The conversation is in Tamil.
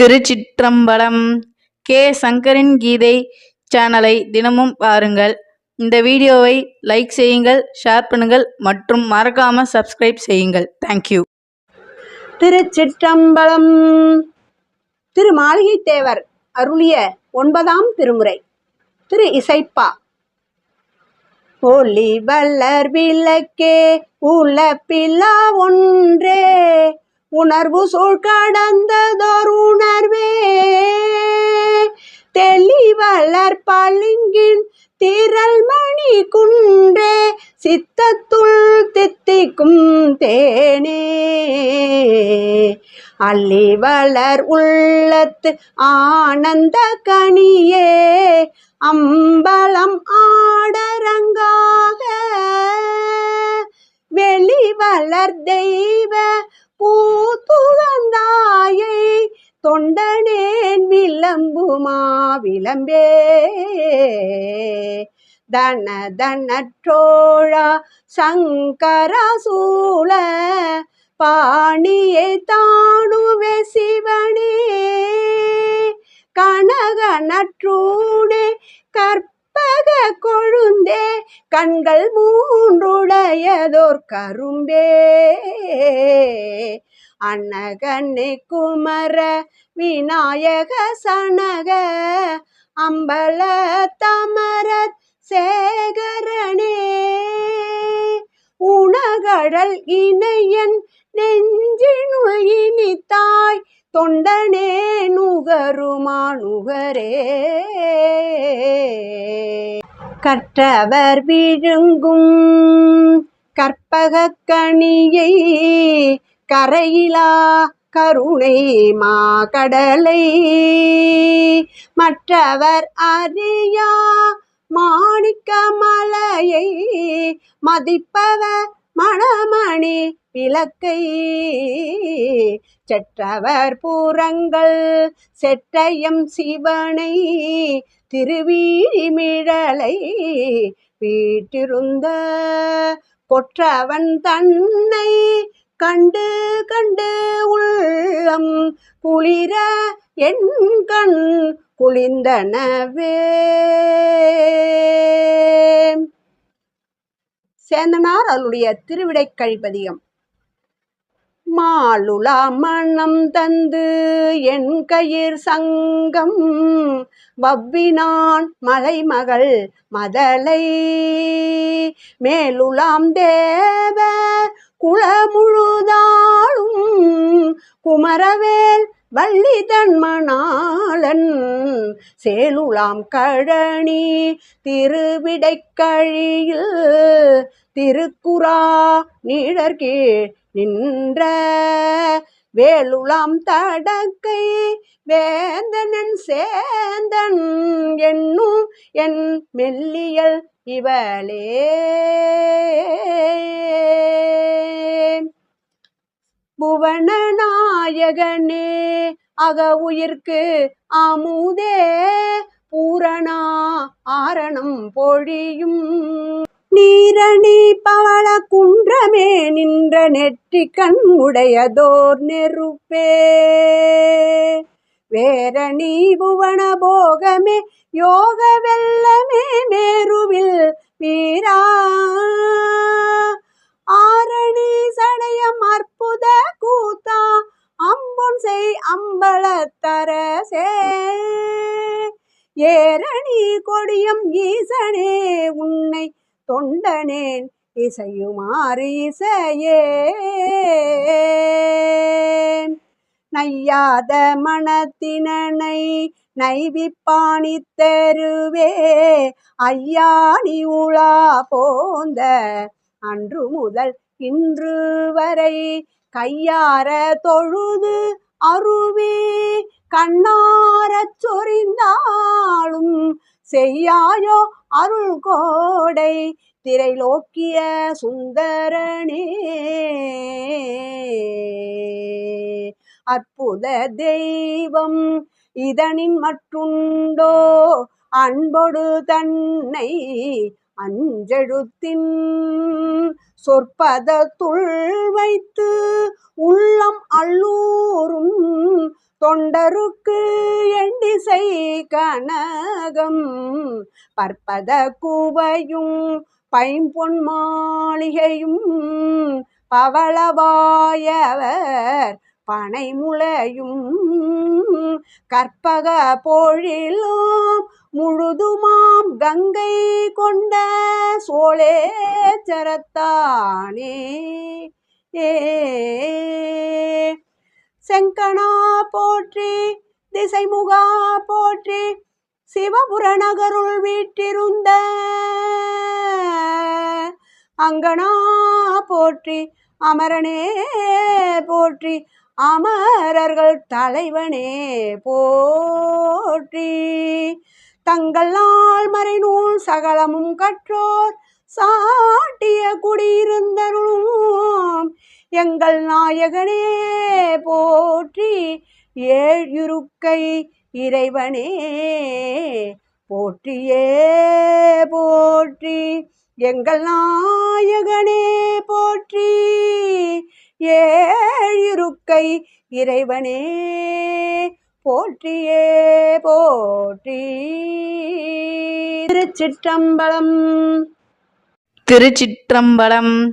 திருச்சிற்றம்பலம் கே. சங்கரின் கீதை சேனலை தினமும் பாருங்கள். இந்த வீடியோவை லைக் செய்யுங்கள் ஷேர் பண்ணுங்கள் மற்றும் மறக்காம சப்ஸ்கிரைப் செய்யுங்கள். தேங்க்யூ திருச்சிற்றம்பலம் திரு மாளிகை தேவர் அருளிய ஒன்பதாம் திருமுறை. திரு. இசைப்பா. ஒளி வல்லர் விளக்கே பிள்ளா ஒன்றே. உணர்வு சூழ் கடந்ததோர் உணர்வே. தெளிவளர் பளிங்கின் திரள் மணி குன்றே சித்தத்துள் தித்திக்கும் தேனே. அள்ளி வளர் உள்ளத்து ஆனந்த கனியே அம்பலம் ஆடரங்காக. வெளி வளர் தெய்வ விளம்புமா விளம்பே தன தனற்றோழா சங்கரசூல பாணியை தாணுவே சிவனே. கனக நற்றூடே கற்பக கொழுந்தே கண்கள் மூன்றுடையதோர் கரும்பே. அன்னகண்ணே குமர விநாயக சனக அம்பல தமரத் சேகரனே. உணகடல் இணையன் நெஞ்சினுள் இனித்தாய் தொண்டனே நுகருமா நுகரே கற்றவர் விழுங்கும் கற்பக கணியை கரையிலா கருணை மா கடலை. மற்றவர் அறியா மாணிக்க மலையை மதிப்பவர் மணமணி விளக்கை. செற்றவர் பூரங்கள் செட்டயம் சிவனை திருவீழிமிழலை வீட்டிருந்த கொற்றவன் தன்னை கண்டு கண்டு உள்ளம் குளிர என் கண் குளிந்தனவே. சேந்தனார் அவருடைய திருவிடை கழிப்பதிகம். மாலுலா மணம் தந்து என் கயிர் சங்கம் வவ்வினான் மலைமகள் மதலை. மேலுலாம் தேவ குளமுழுதாளும் குமரவேல் வள்ளிதன் மணாளன். சேலுலாம் கழனி திருவிடைக்கழியில் திருக்குறா நீழற்கீழ் நின்ற வேலுலாம் தடக்கை வேந்தனன் சேந்தன் என்னும் என் மெல்லியல் இவளே. புவனநாயகனே அக உயிர்க்கு அமுதே பூரணா ஆரணம் பொழியும். நீரணி பவள குன்றமே நின்ற நெற்றி கண் உடையதோர் நெருப்பே. வேரணி புவன போகமே யோக வெல்லமே மேருவில் வீரா. கொடியும் ஈசனே உன்னை தொண்டனேன் இசையுமாறு இசையே. நையாத மனத்தினனை நைவிப்பாணி தெருவே ஐயாணி உலா போந்த அன்று முதல் இன்று வரை கையார தொழுது அருவி. கண்ணாரச் சொரிந்தாலும் செய்யாயோ அருள் கோடை திரைலோக்கிய சுந்தரனே. அற்புத தெய்வம் இதனின் மட்டுண்டோ அன்பொடு தன்னை அஞ்செழுத்தின் சொற்பதத்துள் வைத்து உள்ளம் அல்லூரும் தொண்டருக்கு எண்டிசை கனகம் பற்பத கூவையும் பைம்பொன் மாளிகையும் பவளவாயவர் பனைமுளையும் கற்பக பொழிலும் முழுதுமாம் கங்கை கொண்ட சோழேச்சரத்தானே ஏ செங்கனா போற்றி திசைமுகா போற்றி சிவபுரநகருள் வீட்டிருந்த அங்கனா போற்றி அமரனே போற்றி அமரர்கள் தலைவனே போற்றி. தங்கள் நாள் மறைநூல் சகலமும் கற்றோர் சாட்டிய குடியிருந்தரும் எங்கள் நாயகனே போற்றி ஏழுருக்கை இறைவனே போற்றியே போற்றி. எங்கள் நாயகனே போற்றி ஏழிருக்கை இறைவனே போற்றியே போற்றி. திருச்சிற்றம்பலம். திருச்சிற்றம்பலம்.